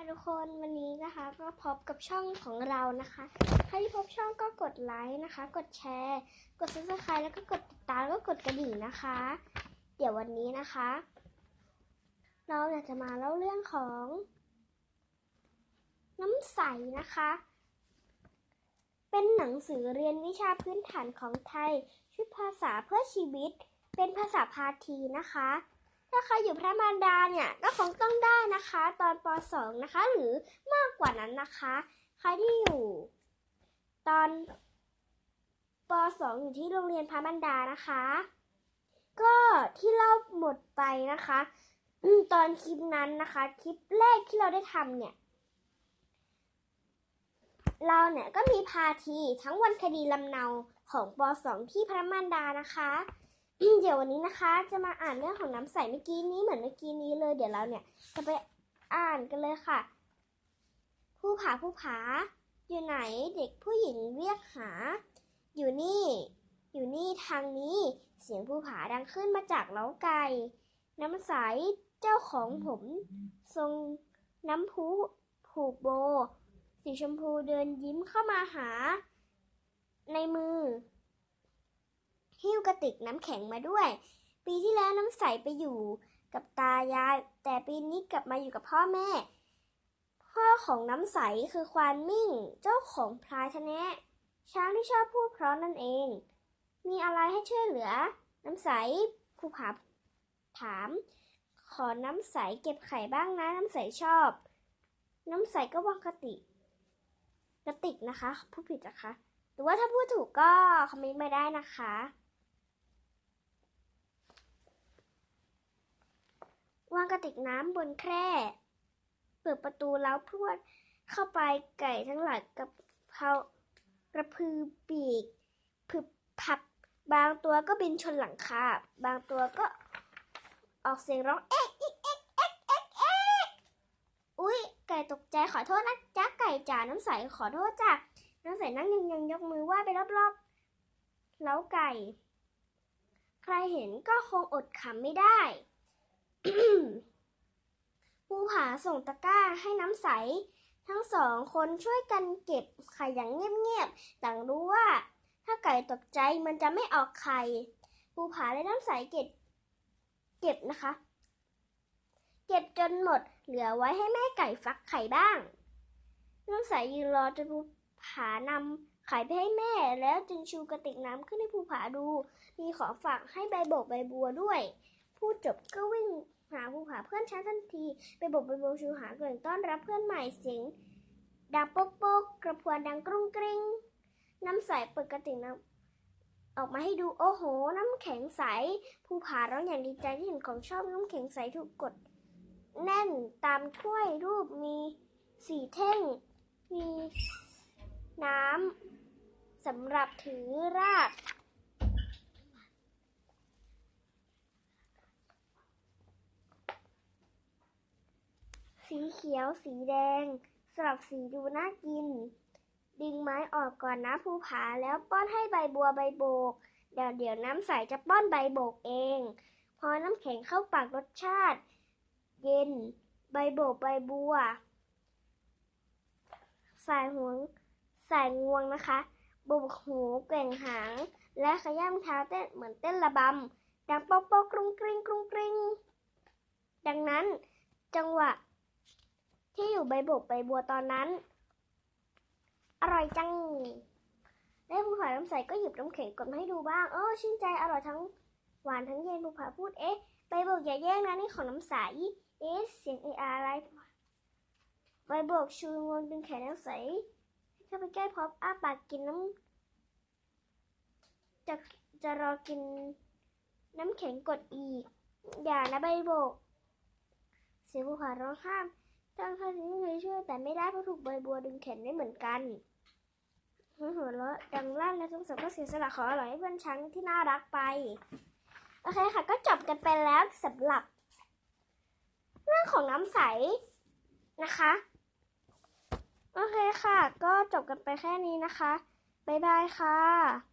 ค่ะทุกคนวันนี้นะคะก็พบกับช่องของเรานะคะใครที่พบช่องก็กดไลค์นะคะ กดแชร์ กด subscribe แล้วก็กดติดตามแล้วก็กดกระดิ่งนะคะ เดี๋ยววันนี้นะคะ เราอยากจะมาเล่าเรื่องของ น้ำใสนะคะ เป็นหนังสือเรียนวิชาพื้นฐานของไทย ชุดภาษาเพื่อชีวิต เป็นภาษาพาทีนะคะ ถ้าใครอยู่พระมารดาเนี่ยก็คงต้องได้นะคะ ตอนป .2 นะคะ หรือมากกว่านั้นนะคะ ใครที่อยู่ตอนป .2 อยู่ที่โรงเรียนพระมารดานะคะ ก็ที่เล่าหมดไปนะคะตอนคลิปนั้นนะคะ คลิปแรกที่เราได้ทำเนี่ย เราเนี่ยก็มีพาทีทั้งวันคดีลำเนาของป .2 ที่พระมารดานะคะ เดี๋ยววันนี้นะคะ จะมาอ่านเรื่องของน้ำใสเมื่อกี้นี้เหมือนเมื่อกี้นี้เลย เดี๋ยวเราเนี่ย จะไปอ่านกันเลยค่ะ ผู้ผาผู้ผา อยู่ไหนเด็กผู้หญิงเรียกหา อยู่นี่ อยู่นี่ทางนี้ เสียงผู้ผาดังขึ้นมาจากเล้าไก่น้ำใสเจ้าของผม ทรงน้ำพุผูกโบ สีชมพูเดินยิ้มเข้ามาหา ในมือ ติกน้ำแข็งมาด้วย ปีที่แล้วน้ำใสไปอยู่กับตายาย แต่ปีนี้กลับมาอยู่กับพ่อแม่ พ่อของน้ำใสคือควานมิ่ง เจ้าของพลายทะแนะช้างที่ชอบพูดเพราะนั่นเอง มีอะไรให้ช่วยเหลือ น้ำใสภูผาถาม ขอน้ำใสเก็บไข่บ้างนะ น้ำใสชอบ น้ำใสก็วางกติกระติกนะคะ ผู้ผิดนะคะ หรือว่าถ้าพูดถูกก็คอมเมนต์มาได้นะคะ วางกระติกน้ำบนแคร่ เปิดประตูแล้วพรวดเข้าไปไก่ทั้งหลายกับเพากระพือปีกผึบพับบางตัวก็บินชนหลังคา บางตัวก็ออกเสียงร้องเอ๊ะอีเอ๊ะเอ๊ะเอ๊ะเอ๊ะอุ๊ยไก่ตกใจขอโทษนะจ๊ะไก่จ๋าน้ำใสขอโทษจ้ะน้ำใสนั่งยังยังยกมือไหว้ไปรอบๆ แล้วไก่ ใครเห็นก็คงอดขำไม่ได้ ภูผาส่งตะกร้าให้น้ำใส ทั้งสองคนช่วยกันเก็บไข่อย่างเงียบๆต่างรู้ว่า ถ้าไก่ตกใจมันจะไม่ออกไข่ภูผาและน้ำใสเก็บ เก็บนะคะ เก็บจนหมดเหลือไว้ให้แม่ไก่ฟักไข่บ้าง น้ำใสยืนรอจนภูผานำไข่ไปให้แม่แล้วจึงชูกระติกน้ำขึ้นให้ภูผาดู มีของฝากให้ใบโบกใบบัวด้วย พูดจบก็วิ่งหาภูผาเพื่อนช้าทันที ไปบอกไปโบกชูหาเกลิ่นต้อนรับเพื่อนใหม่เสียงดังโป๊กโป๊กกระพวนดังกรุ้งกริ้งน้ำใสเปิดกระติกน้ำออกมาให้ดูโอ้โห น้ำแข็งใสภูผาร้องอย่างดีใจที่เห็นของชอบน้ำแข็งใสถูกกด แน่นตามถ้วยรูปมีสี่แท่ง มีน้ำสำหรับถือราด สี เขียว สีแดง สลับสีดูน่ากิน ดึงไม้ออกก่อนนะภูผาแล้วป้อนให้ใบบัวใบโบก เดี๋ยวเดี๋ยวน้ำใสจะป้อนใบโบกเอง พอน้ำแข็งเข้าปากรสชาติ เย็น ใบโบกใบบัว สายหวง สายงวงนะคะบุบหูแกว่งหาง และขย้ำเท้าเต้นเหมือนเต้นระบำดังป๊อกป๊อกกรุงกริงกรุงกริงดังนั้น จังหวะ ที่อยู่ใบบกใบบัวตอนนั้น อร่อยจังและภูผาน้ำใสก็หยิบน้ำแข็งกดมาให้ดูบ้างเออชื่นใจอร่อยทั้งหวานทั้งเย็นภูผาพูดเอ๊ะใบโบกอย่าแย่งนะนี่ของน้ำใสเอ๊ะเสียงเออาอะไรใบโบกชูงวงดึงแขนน้ำใสเข้าไปใกล้พร้อมอ้าปากกินน้ำจะจะรอกินน้ำแข็งกดอีก อย่านะใบโบก เสียงภูผาร้องห้าม ตั้งท่านี่เคยช่วยแต่ไม่ได้เพราะถูกใบบัวดึงแขนได้เหมือนกันหัวเราะดังลั่นและทุกสาวก็เสียสละขออร่อยให้เพื่อนช้างที่น่ารักไป โอเคค่ะ ก็จบกันไปแล้วสำหรับ เรื่องของน้ำใสนะคะ โอเคค่ะ ก็จบกันไปแค่นี้นะคะ บ๊ายบายค่ะ